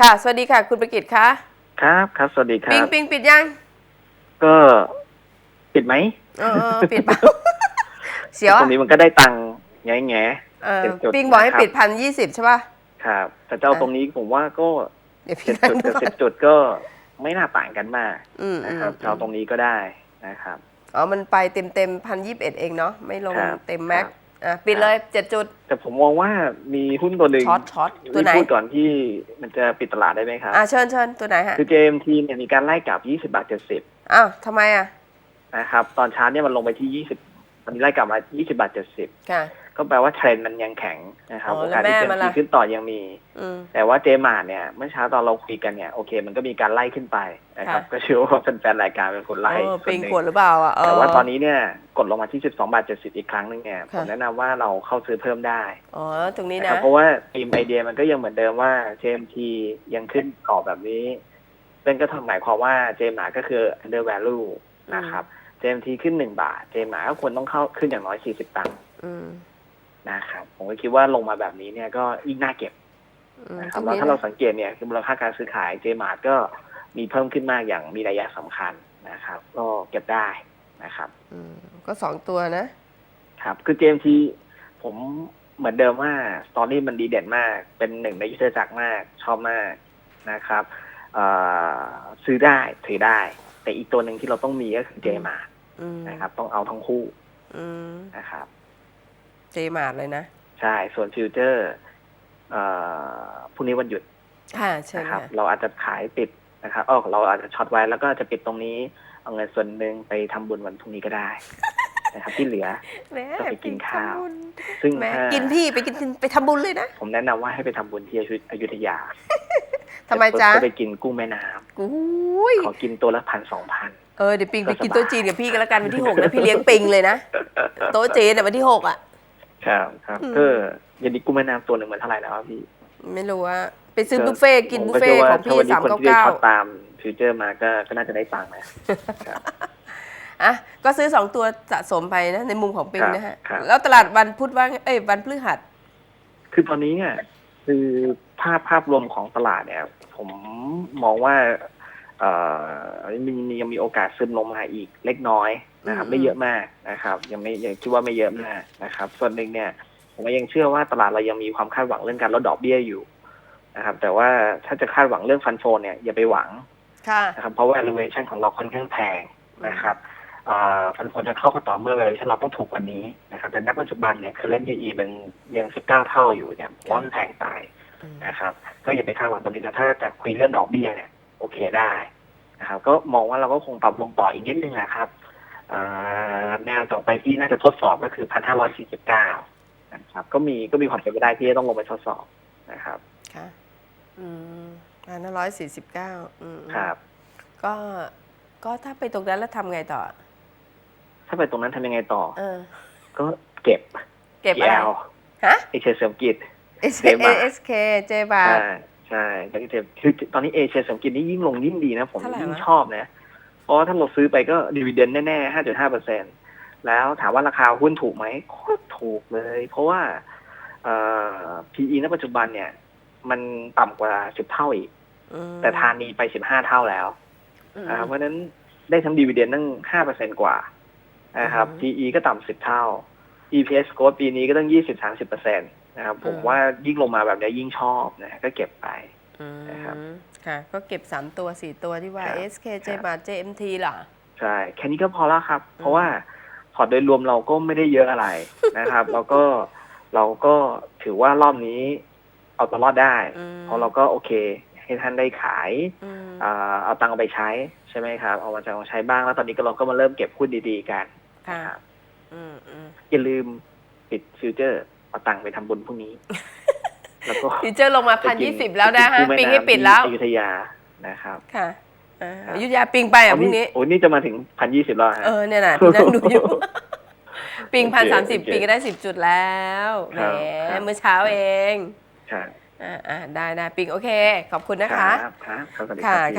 ค่ะ สวัสดีค่ะ คุณประกิตคะครับ ครับ สวัสดีครัปิงบ ปิงปิดยังก็ปิดไหมเออเออปิดเปล่า เสียวตรอะงนี้มันก็ได้ตังค์แง่แง่ เออเป็นจุดปิงบอกให้นะครับ ปิดพันยี่สิบใช่ป่ะครับ แต่เจ้าอะ ตรงนี้ผมว่าก็เดี๋ยวพี่เจ็ดนั่งจุดดูกับสิบจุดก็ไม่น่าต่างกันมากอืมนะอืมครับเจ้าตรงนี้ก็ได้นะครับ อ๋อมันไปเต็มเต็มพันยี่สิบเอ็ดเองเนาะไม่ลงครับเต็มแม็กครับ อะปิดเลยเจ็ดจุด แต่ผมมองว่ามีหุ้นตัวหนึ่งช็อตช็อตตัวไหนที่พูดก่อนที่มันจะปิดตลาดได้ไหมครับอะเชิญเชิญตัวไหนฮะคือ JMT เนี่ยมีการไล่กลับ 20 บาท 70อ้าวทำไมอะนะครับ ตอนเช้าเนี่ยมันลงไปที่ 20 มันไล่กลับมา 20 บาท 70ค่ะ ก็แปลว่าเทรนด์มันยังแข็งนะครับอ๋อโอแล้วกาสที่แม่จะมันล่ะขึ้นต่อยังมีอืมแต่ว่าเจมาร์เนี่ยเมื่อเช้าตอนเราคุยกันเนี่ยโอเค มันก็มีการไล่ขึ้นไปนะครับค่ะก็เชื่อว่าแฟนๆรายการเป็นคนไล่เออส่ปิวนงหนึ่งขวดหรือเปล่าอะเแต่ว่าตอนนี้เนี่ยกดลงมาที่ 12 บาท 70 อีกครั้งหนึงเนี่ยผค่ะมแนะนำว่าเราเข้าซื้อเพิ่มได้อ๋อตรงนี้นะนะครับเพราะว่าทีมไอเดียมันก็ยังเหมือนเดิมว่า JMT ยังขึ้นต่อแบบนี้เป็นก็ทำหมายความว่าเจมาร์ก็คือ under value นะครับ JMT ขึ้น1บาท เจมาร์ก็ควรต้องเข้าขึ้นอย่างน้อย40ตังค์อืม นะครับผมก็คิดว่าลงมาแบบนี้เนี่ยก็ยิ่งน่าเก็บอืมนะคตรัรบงแล้วนี้ถ้าเรานะสังเกตเนี่ยคือมูลค่าการซื้อขายเจมาร์ก็มีเพิ่มขึ้นมากอย่างมีระยะสำคัญนะครับ ก็เก็บได้นะครับ อืมก็สองตัวนะ ครับ คือเจมทีผมเหมือนเดิมว่าสตอรี่มันดีเด่นมาก เป็นหนึ่งในยุทธจักรมากชอบมากนะครับเอ่อซื้อได้ถือได้ แต่อีกตัวหนึ่งที่เราต้องมีก็คือเจมาร์อืมนะครับ ต้องเอาทั้งคู่อืมนะครับ เจมาร์ดเลยนะ ใช่ ส่วนฟิวเจอร์เอ่อพรุ่งนี้วันหยุดค่ะเชิญนะครับค่ะเราอาจจะขายปิดนะครับออเราอาจจะช็อตไว้แล้วก็จะปิดตรงนี้ เอาเงินส่วนหนึ่งไปทำบุญวันพรุ่งนี้ก็ได้นะครับที่เหลือแหม่ก็ไปกินข้าวทำบุญซึ่งแหม่ถ้ากินพี่ไปกินไปทำบุญเลยนะ ผมแนะนำว่าให้ไปทำบุญที่อยุธยาทำไมจ๊ะก็ไปกินกุ้งแม่น้อุ้ยำขอกินตัวละพันสองพันเออเดี๋ยวปิงก็ไปกินสบายโต๊ะจีนกับพี่กันแล้วกันวันที่หกนะพี่เลี้ยงปิงเลยนะโต๊ะจีนเนี่ยวันที่หกอะ ครับครับอืมก็ยันนี้กุ้งแม่น้ำตัวหนึ่งมันเท่าไหร่แล้วครับพี่ ไม่รู้ว่าไปซื้อบุฟเฟ่ต์กินผมบุฟก็เฟ่เชื่ต์ว่าของพี่ถ้วันนี้สามคนเก้าที่ได้เก้าช็อตตามฟิวเจอร์มาก็ก็น่าจะได้ตังค์นะครับอะก็ซื้อสองตัวสะสมไปนะในมุมของปิงครับนะฮะครับแล้วตลาดวันพุธว่าไงเอ้ยวันพฤหัส คือตอนนี้เนี่ยคือภาพภาพรวมของตลาดเนี่ย ผมมองว่าเอ่อ มีมียังมีโอกาสซึมลงมาอีกเล็กน้อยนะครับอืมไม่เยอะมากนะครับ ยังไม่ยังคิดว่าไม่เยอะมากนะครับ ส่วนหนึ่งเนี่ยผมก็ยังเชื่อว่าตลาดเรายังมีความคาดหวังเรื่องการลดดอกเบี้ยอยู่นะครับ แต่ว่าถ้าจะคาดหวังเรื่องฟันโฟนเนี่ยอย่าไปหวังค่ะนะครับเพราะว่า valuation ของเราค่อนข้างแพงนะครับฟันโฟนจะเข้าก็ต่อเมื่อ valuation เราต้องถูกกว่านี้นะครับ แต่ณปัจจุบันเนี่ยคือเล่น PE เป็นยัง19เท่าอยู่เนี่ยผมว่ามันแพงตายนะครับ ก็อย่าไปคาดหวังตรงนี้แต่ถ้าจะคุยเรื่องดอกเบี้ยเนี่ย โอเคได้นะครับก็มองว่าเราก็คงปรับลงต่ออีกนิดนึงนะครับเอ่อแนวต่อไปที่น่าจะทดสอบก็คือพันห้าร้อยสี่สิบเก้านะครับ ก็มีก็มีความเป็นไปได้ที่จะต้องลงไปทดสอบนะครับค่ะอืมพันห้าร้อยสี่สิบเก้าอืมครับ ก็ก็ถ้าไปตรงนั้นแล้วทำไงต่อ ถ้าไปตรงนั้นทำยังไงต่อ เออ ก็เก็บ เก็บอะไรแอลฮะเอเชียเสริมกิจ S เจบา S K เจบาใช่ ใช่แล้วก็เก็บคือตอนนี้เอเชียเสริมกิจนี่ยิ่งลงยิ่งดีนะ ผมเท่าไหร่ยิ่งวะชอบนะ เพราะว่าถ้าเราซื้อไปก็ดีเวเดนแน่ๆห้าจุดห้าเปอร์เซ็นแล้วถามว่าราคาหุ้นถูกไหมโคตรถูกเลย เพราะว่าเอ่อ PE ณปัจจุบันเนี่ย มันต่ำกว่าสิบเท่าอีกอืมแต่ทานีไปสิบห้าเท่าแล้วอืมนะครับเพราะฉะนั้นได้ทั้งดีเวเดนตั้งห้าเปอร์เซ็นกว่านะครับอืม PE ก็ต่ำสิบเท่า EPS growth ปีนี้ก็ต้องยี่สิบสามสิบเปอร์เซ็นต นะครับผมอืมว่าว่ายิ่งลงมาแบบนี้ยิ่งชอบนะก็เก็บไปอืมนะครับค่ะก็เก็บสามตัวสี่ตัวที่ว่าครับ S K เจบา J M T ล่ะ ใช่ แค่นี้ก็พอแล้วครับ เพราะว่าพอร์ตโดยรวมเราก็ไม่ได้เยอะอะไรนะครับ แล้วก็เราก็ถือว่ารอบนี้เอาตัวรอดได้อืมเพราะเราก็โอเค ให้ท่านได้ขายอืมอ่าเอาตังค์เอาไปใช้ใช่ไหมครับ เอามาจากเอามาใช้บ้างแล้วตอนนี้ก็เราก็มาเริ่มเก็บหุ้นดีๆกันค่ะนะครับอืมอืมอย่าลืมปิดฟิวเจอร์ เอาตังค์ไปทำบุญพรุ่งนี้ แล้วก็ฟิวเจอร์ลงมาพันไปกิยี่สิบแล้วนะฮะกุ้แม่ปิงให้น้ำปิดแล้วที่อยุธยานะครับค่ะอ่าครับอยุธยาปิงไปอะพรุ่งนี้โอ้ยนี่จะมาถึงพันยี่สิบแล้วฮะเออเนี่ยนะพี่นั่งดูอยู่ปิงโอเคพันสามสิบโอเคปีก็ได้สิบจุดแล้วแหมครับครับเมื่อเช้าเองใช่อ่าอ่าได้ได้ปิงโอเค ขอบคุณนะคะครับครับครับสวัสดีค่ะรับพี่ค่ะ